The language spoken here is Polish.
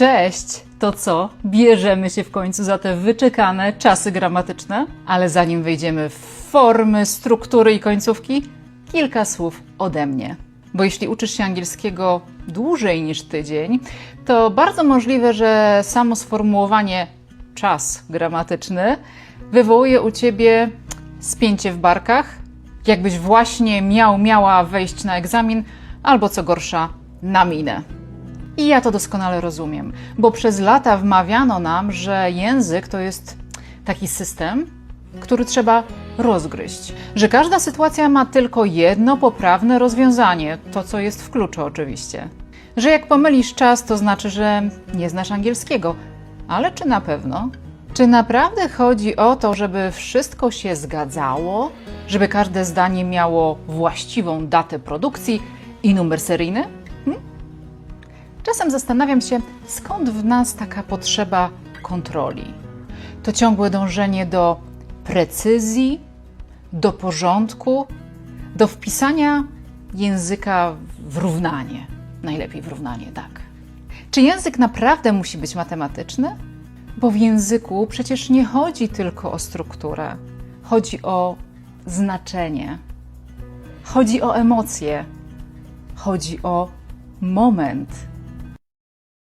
Cześć! To co? Bierzemy się w końcu za te wyczekane czasy gramatyczne? Ale zanim wejdziemy w formy, struktury i końcówki, kilka słów ode mnie. Bo jeśli uczysz się angielskiego dłużej niż tydzień, to bardzo możliwe, że samo sformułowanie czas gramatyczny wywołuje u ciebie spięcie w barkach, jakbyś właśnie miał, miała wejść na egzamin, albo co gorsza, na minę. I ja to doskonale rozumiem, bo przez lata wmawiano nam, że język to jest taki system, który trzeba rozgryźć. Że każda sytuacja ma tylko jedno poprawne rozwiązanie, to co jest w kluczu oczywiście. Że jak pomylisz czas, to znaczy, że nie znasz angielskiego. Ale czy na pewno? Czy naprawdę chodzi o to, żeby wszystko się zgadzało, żeby każde zdanie miało właściwą datę produkcji i numer seryjny? Czasem zastanawiam się, skąd w nas taka potrzeba kontroli. To ciągłe dążenie do precyzji, do porządku, do wpisania języka w równanie. Najlepiej w równanie, tak. Czy język naprawdę musi być matematyczny? Bo w języku przecież nie chodzi tylko o strukturę, chodzi o znaczenie, chodzi o emocje, chodzi o moment